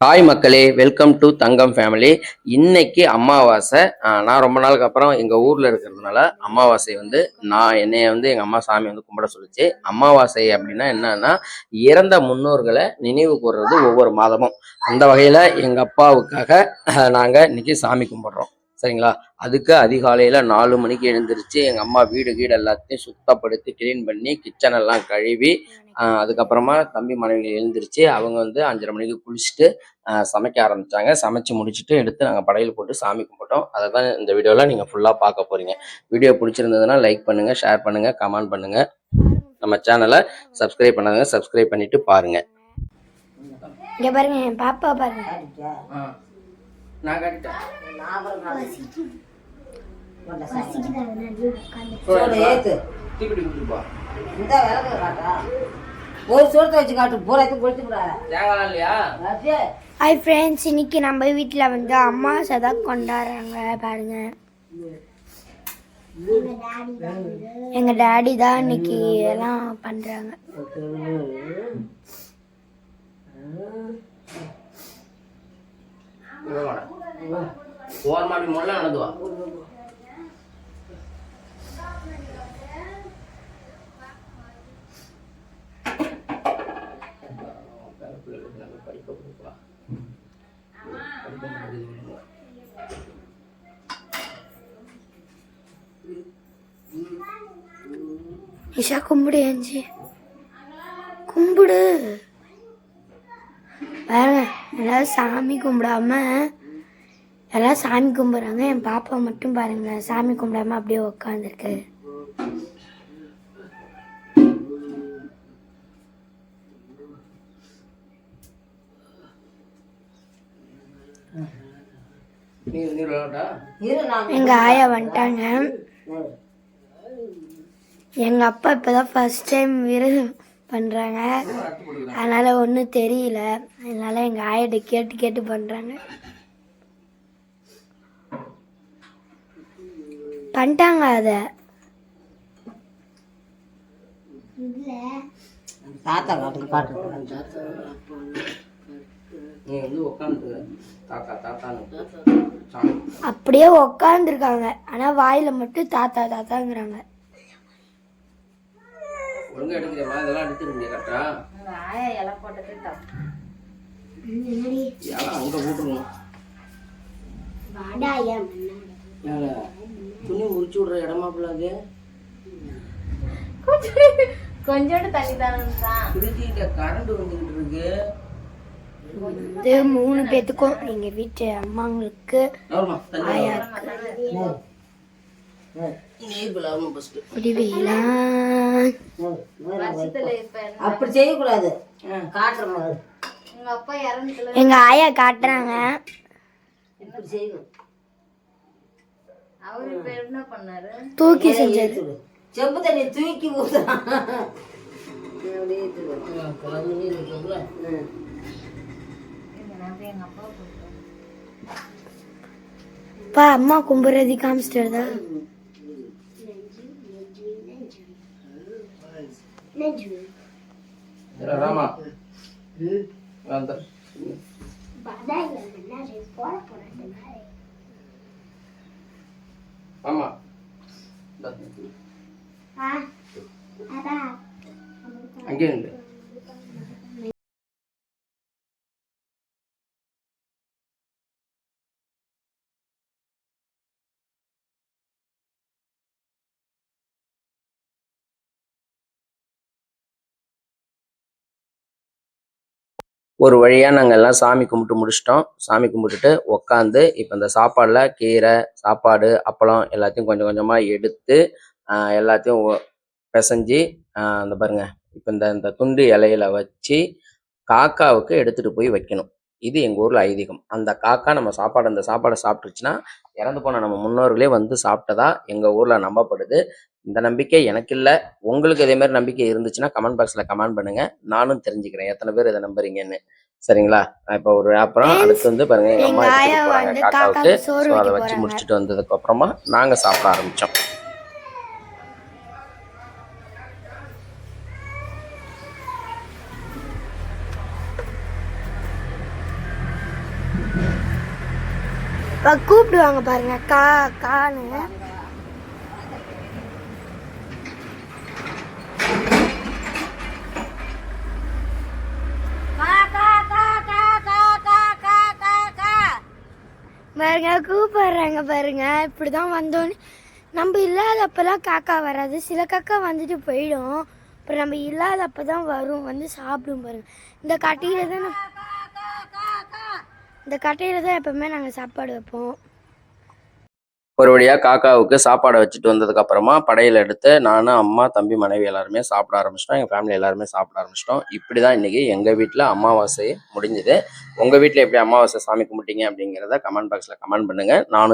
Hi மக்களே welcome to Thangam family இன்னைக்கு அமாவாசை. நான் ரொம்ப நாளுக்கு அப்புறம் எங்கள் ஊரில் இருக்கிறதுனால அமாவாசை வந்து நான் என்னைய வந்து எங்கள் அம்மா சாமி வந்து கும்பிட சொல்லிச்சு. அமாவாசை அப்படின்னா என்னன்னா இறந்த முன்னோர்களை நினைவு கூறுறது ஒவ்வொரு மாதமும். அந்த வகையில் எங்கள் அப்பாவுக்காக நாங்கள் இன்னைக்கு சாமி கும்பிட்றோம். சரிங்களா? அதுக்கு அதிகாலையில் நாலு மணிக்கு எழுந்திருச்சு எங்கள் அம்மா வீடு வீடு எல்லாத்தையும் சுத்தப்படுத்தி க்ளீன் பண்ணி கிச்சன் எல்லாம் கழுவி அதுக்கப்புறமா தம்பி மனைவி எழுந்திருச்சு அவங்க வந்து அஞ்சரை மணிக்கு குளிச்சுட்டு சமைக்க ஆரம்பிச்சாங்க. சமைச்சு முடிச்சுட்டு எடுத்து நாங்கள் படையல் போட்டு சாமி கும்பிட்டோம். அதை தான் இந்த வீடியோவில் நீங்கள் ஃபுல்லாக பார்க்க போறீங்க. வீடியோ பிடிச்சிருந்ததுன்னா லைக் பண்ணுங்க ஷேர் பண்ணுங்க கமெண்ட் பண்ணுங்க. நம்ம சேனலை சப்ஸ்கிரைப் பண்ணாங்க சப்ஸ்கிரைப் பண்ணிட்டு பாருங்க. இங்க பாருங்க என் பாப்பா பாருங்க. நான் ஒரு சோறத்தை வச்சு காட்டு பூராத்தையும் ஹாய் ஃப்ரெண்ட்ஸ் இன்னைக்கு நம்ம வீட்டில் வந்து அம்மாவாசை தான் கொண்டாடுறாங்க பாருங்க. எங்க டாடி தான் இன்னைக்கு எல்லாம் பண்றாங்க. ஓரமா அப்படி முள்ள நடந்துவா. நிஷா கும்பிடு ஏஞ்சி கும்பிடு. பாருங்க எல்லாரும் சாமி கும்பிடாம எல்லாம் சாமி கும்பிட்றாங்க. என் பாப்பா மட்டும் பாருங்களேன். சாமி கும்பிடாம அப்படியே உக்காந்துருக்கு. எங்க ஆயா வந்துட்டாங்க. எங்க அப்பா இப்பதான் ஃபர்ஸ்ட் டைம் விரதம் பண்றாங்க. அதனால ஒன்றும் தெரியல. அதனால எங்க ஆயிட்ட கேட்டு கேட்டு பண்றாங்க. பண்ணிட்டாங்க அதை. தாத்தா அப்படியே உக்காந்துருக்காங்க. ஆனா வாயில மட்டும் தாத்தா தாத்தாங்கிறாங்க. ஒழுங்கா எடுக்கிறேம்மா இதெல்லாம் எடுத்துருங்க கரெக்டா. ஆயா இலை போட்டதே தப்பு ஏன் அங்க போட்டுருணும் ஏங்க, துணி உரிச்சு விடுற இடமா பிள்ளாது கொஞ்சோண்டு தண்ணி தானே குடிக்கிட்ட கரண்ட் வந்துகிட்டு இருக்கு. இது மூணு பேத்துக்கும் எங்க வீட்டு அம்மாங்களுக்கு அப்படி செய்யக்கூடாது. காட்டுற மாதிரி எங்க ஆயா காட்டுறாங்க. இப்படி செய்யணும். தூக்கி செஞ்சது. செம்பு தண்ணி தூக்கி ஊத்துறான். பா அம்மா கும்புறது காமிச்சிட்டு ராமா? அந்த அங்கே இருந்து ஒரு வழியாக நாங்கள் எல்லாம் சாமி கும்பிட்டு முடிச்சிட்டோம். சாமி கும்பிட்டுட்டு உக்காந்து இப்போ இந்த சாப்பாடில் கீரை சாப்பாடு அப்பளம் எல்லாத்தையும் கொஞ்சம் கொஞ்சமாக எடுத்து எல்லாத்தையும் ஒ- பிசைஞ்சு அந்த பாருங்க. இப்போ இந்த இந்த துண்டு இலையில வச்சு காக்காவுக்கு எடுத்துகிட்டு போய் வைக்கணும். இது எங்கள் ஊரில் ஐதீகம். அந்த காக்கா நம்ம சாப்பாடு அந்த சாப்பாடை சாப்பிட்டுருச்சுன்னா இறந்து போன நம்ம முன்னோர்களே வந்து சாப்பிட்டதா எங்கள் ஊரில் நம்பப்படுது. இந்த நம்பிக்கை எனக்கு இல்ல உங்களுக்கு இதே மாதிரி நம்பிக்கை இருந்துச்சுன்னா கமெண்ட் பாக்ஸ்ல கமெண்ட் பண்ணுங்க. நானும் தெரிஞ்சுக்கிறேன். எத்தனை பேர் இதை நம்புறீங்கன்னு. சரிங்களா? இப்போ ஒரு அப்புறம் அடுத்து வந்து பாருங்க எங்க அம்மா எடுத்துட்டு காக்காவுக்கு ஸோ அதை வச்சு. முடிச்சுட்டு வந்ததுக்கு அப்புறமா நாங்க சாப்பிட ஆரம்பிச்சோம். இப்ப கூப்பிடுவாங்க பாருங்க கா கான்னு. பாருங்க கூப்பிடுறாங்க பாருங்க. இப்படிதான் வந்தோன்னு நம்ம இல்லாதப்பெல்லாம் காக்கா வராது. சில காக்கா வந்துட்டு போயிடும். அப்புறம் நம்ம இல்லாதப்ப தான் வரும். வந்து சாப்பிடும் பாருங்க. இந்த கட்டையில தான் இந்த கட்டையில தான் எப்பவுமே நாங்கள் சாப்பாடு வைப்போம். ஒரு வழியாக காக்காவுக்கு சாப்பாடை வச்சுட்டு வந்ததுக்கு அப்புறமா எடுத்து நானும் அம்மா தம்பி மனைவி எல்லாருமே சாப்பிட ஆரம்பிச்சிட்டோம். எங்கள் ஃபேமிலி எல்லாருமே சாப்பிட ஆரம்பிச்சிட்டோம். இப்படி தான் இன்றைக்கி எங்கள் வீட்டில் அமாவாசை முடிஞ்சுது. உங்கள் வீட்டில் எப்படி அமாவாசை சாமி கும்பிட்டீங்க அப்படிங்கிறத கமெண்ட் பாக்ஸில் கமெண்ட் பண்ணுங்கள் நானும்